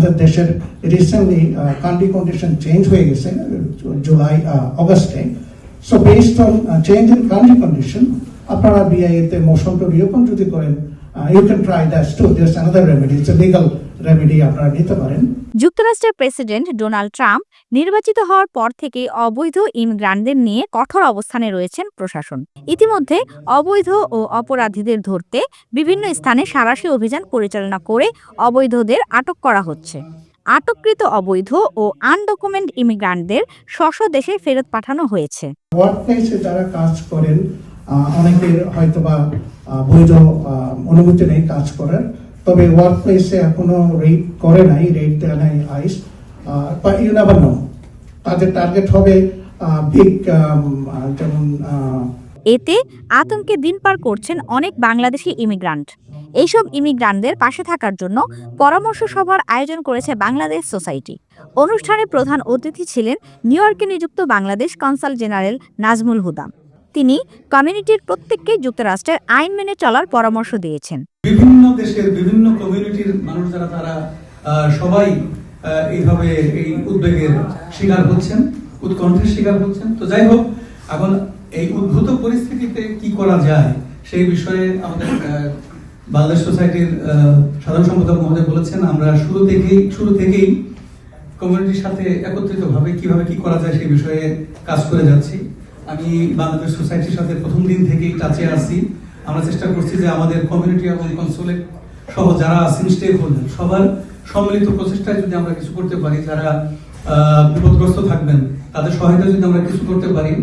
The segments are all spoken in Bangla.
আমাদের দেশের রিসেন্টলি কান্ট্রি কন্ডিশন চেঞ্জ হয়ে গেছে July অগস্টে so based on change in country condition আপনারা বিআইএতে মোশন টু রিওপেন যদি করেন you can try that to this another remedy it's legal remedy আপনারা নিতে পারেন। যুক্তরাষ্ট্রের প্রেসিডেন্ট ডোনাল্ড ট্রাম্প নির্বাচিত হওয়ার পর থেকেই অবৈধ ইমিগ্রান্টদের নিয়ে কঠোর অবস্থানে রয়েছেন প্রশাসন। ইতিমধ্যে অবৈধ ও অপরাধীদের ধরতে বিভিন্ন স্থানে সারাশি অভিযান পরিচালনা করে অবৈধদের আটক করা হচ্ছে। আটককৃত অবৈধ ও আনডকুমেন্ট ইমিগ্রান্টদের স্ব স্ব দেশে ফেরত পাঠানো হয়েছে। যারা কাজ করেন অনেকের হয়তোবা আহ, বৈধ অনুমতি নেই কাজ করার। তবে ওয়ার্ক প্লেসে এখনও রেট করে নাই রেট দেয় নাই আইস বা ইউ নেভার নো তাদের টার্গেট হবে বিগ যেমন এতে আতঙ্কে দিন পার করছেন অনেক বাংলাদেশি ইমিগ্রান্ট এইসব ইমিগ্রান্টদের পাশে থাকার জন্য পরামর্শ সভার আয়োজন করেছে বাংলাদেশ সোসাইটি। অনুষ্ঠানে প্রধান অতিথি ছিলেন নিউ ইয়র্কে নিযুক্ত বাংলাদেশ কনসাল জেনারেল নাজমুল হুদাম। তিনি কমিউনিটির প্রত্যেককে যুক্তরাষ্ট্রের আইন মেনে চলার পরামর্শ দিয়েছেন। বিভিন্ন দেশের বিভিন্ন কমিউনিটির মানুষ যারা, তারা সবাই এইভাবে এই উদ্বেগের শিকার হচ্ছেন, উৎকণ্ঠের শিকার হচ্ছেন। তো যাই হোক, এখন এই উদ্ভূত পরিস্থিতিতে কি করা যায় সেই বিষয়ে আমাদের বাংলাদেশ সোসাইটির সাধারণ সম্পাদক মহোদয় বলেছেন, আমরা শুরু থেকেই শুরু থেকেই কমিউনিটির সাথে একত্রিত ভাবে কীভাবে কি করা যায় সেই বিষয়ে কাজ করে যাচ্ছি। আমি বাংলাদেশ সোসাইটির সাথে প্রথম দিন থেকেই টাচে আছি। আমরা চেষ্টা করছি যে আমাদের কমিউনিটি এবং কনসুলেট সহ যারা আছেন স্টেক হোল্ডার সবার সম্মিলিত প্রচেষ্টায় যদি আমরা কিছু করতে পারি, যারা বিপদগ্রস্ত থাকবেন, তাদের সহায়তা যদি আমরা কিছু করতে পারি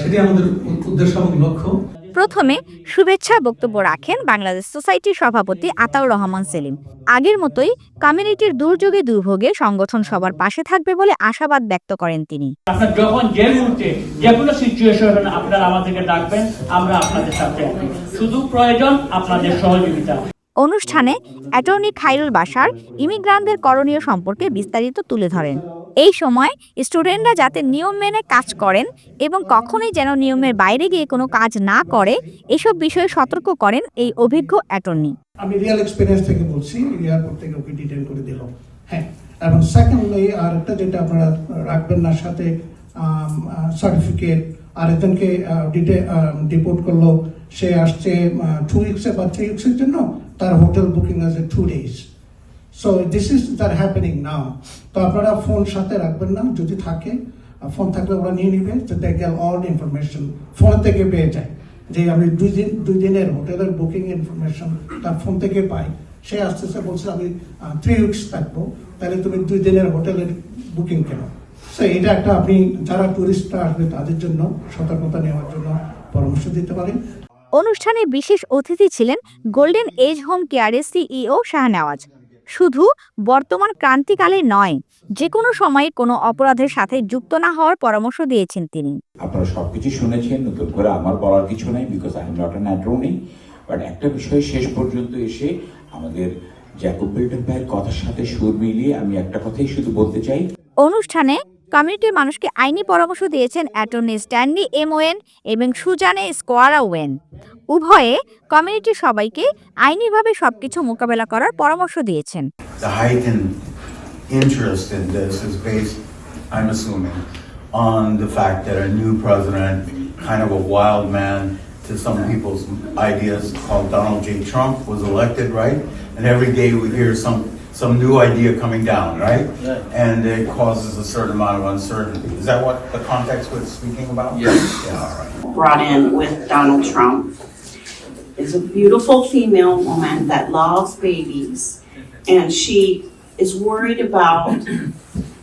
সেটি আমাদের উদ্দেশ্য এবং লক্ষ্য। প্রথমে শুভেচ্ছা বক্তব্য রাখেন বাংলাদেশ সোসাইটির সভাপতি আতাউর রহমান সেলিম। আগের মতোই কমিউনিটির দুর্যোগে দুর্ভোগে সংগঠন সবার পাশে থাকবে বলে আশাবাদ ব্যক্ত করেন তিনি। আপনার যখন যে মুহূর্তে যে কোনো সিচুয়েশন আপনারা আমাদেরকে ডাকবেন আমরা আপনাদের সাথে শুধু প্রয়োজন আপনাদের সহযোগিতা। অনুষ্ঠানে অ্যাটর্নি খাইরুল বাসার ইমিগ্রান্টদের করণীয় সম্পর্কে বিস্তারিত তুলে ধরেন। এই সময় স্টুডেন্টরা যাতে নিয়ম মেনে কাজ করেন এবং কখনোই যেন নিয়মের বাইরে গিয়ে কোনো কাজ না করে, এসব বিষয়ে সতর্ক করেন এই অভিজ্ঞ অ্যাটর্নি আমি রিয়েল এক্সপিরিয়েন্স থেকে বলছি এয়ারপোর্ট থেকে ওকে ডিটেন করে দিল হ্যাঁ এবং সেকেন্ডলি আর একটা যেটা আপনারা রাখবেন না, সাথে সার্টিফিকেট আর একজনকে ডিপোর্ট করল, সে আসছে টু উইক্সে বা থ্রি উইক্সের জন্য, তার হোটেল বুকিং আছে two days so this is that happening now তো আপনারা ফোন সাথে রাখবেন না, যদি থাকে ফোন থাকলে ওরা নিয়ে নিবে, তো দে গেল অল ইনফরমেশন ফোন থেকে পেয়ে যায়। যে আমি দুই দিন, দুই দিনের হোটেলের বুকিং ইনফরমেশন তার ফোন থেকে পাই। সে আস্তে আস্তে বলছে, আমি থ্রি উইকস থাকব। তাহলে তুমি দুই দিনের হোটেলের বুকিং কেন? সো এটা একটা আপনি যারা টুরিস্টরা আসবে, তাদের জন্য সতর্কতা নেওয়ার জন্য পরামর্শ দিতে পারেন। অনুষ্ঠানে বিশেষ অতিথি ছিলেন গোল্ডেন এজ হোম কেয়ারের সিইও শাহনেওয়াজ। শুধু বর্তমান ক্রান্তিকালে নয় যে কোনো সময়ে কোনো অপরাধের সাথে যুক্ত না হওয়ার পরামর্শ দিয়েছেন তিনি। আপনারা সবকিছু শুনেছেন নতুন করে আমার বলার কিছু নাই because I am not an attorney but একটা বিষয় শেষ পর্যন্ত এসে আমাদের জ্যাকব বিল্ডন ভাইয়ের কথার সাথে সুর মিলিয়ে আমি একটা কথাই শুধু বলতে চাই। অনুষ্ঠানে কমিউনিটির মানুষকে আইনি পরামর্শ দিয়েছেন অ্যাটর্নি স্ট্যান্ডি এম ওয়েন এবং সুজানে স্কোয়ারা ওয়েন উভয়ে কমিউনিটির সবাইকে আইনিভাবে সবকিছু মোকাবেলা করার পরামর্শ দিয়েছেন interest in this is based, I'm assuming, on the fact that a new president, kind of a wild man to some people's ideas, called Donald J. Trump, was elected, right? And every day we hear some some new idea coming down, right? And it causes a certain amount of uncertainty. Is that what the context was speaking about? Yes. Yeah, all right. brought in with Donald Trump is a beautiful female woman that loves babies, and she is worried about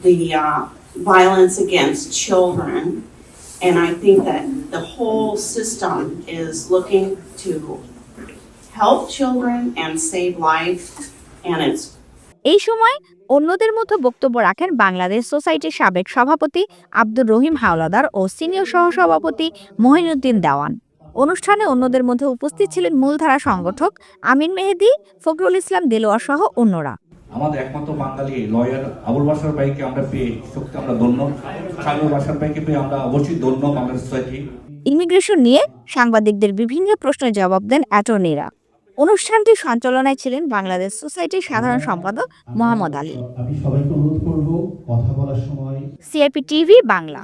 the uh, violence against children. And I think that the whole system is looking to help children and save life, and it's এই সময় অন্যদের মধ্যে বক্তব্য রাখেন বাংলাদেশ সোসাইটির সাবেক সভাপতি আব্দুর রহিম হাওলাদার ও সিনিয়র সহসভাপতি মহিনুদ্দিন দেওয়ান। অনুষ্ঠানে অন্যদের মধ্যে উপস্থিত ছিলেন মূলধারা সংগঠক আমিন মেহেদি ফখরুল ইসলাম দেলোয়ার সহ অন্যরা। আমাদের একমাত্র বাঙালি লয়ার আবুল বাসার ভাইকে আমরা পেয়ে সত্যি আমরা ধন্য। সাগর বাসার ভাইকে পেয়ে আমরা অবশ্যই ধন্য বাংলাদেশ সোসাইটি। ইমিগ্রেশন নিয়ে সাংবাদিকদের বিভিন্ন প্রশ্নের জবাব দেন অ্যাটর্নিরা। অনুষ্ঠানটি সঞ্চালনায় ছিলেন বাংলাদেশ সোসাইটির সাধারণ সম্পাদক মোহাম্মদ আলী। আমি সবাইকে অনুরোধ করব কথা বলার সময় সিআইপি টিভি বাংলা।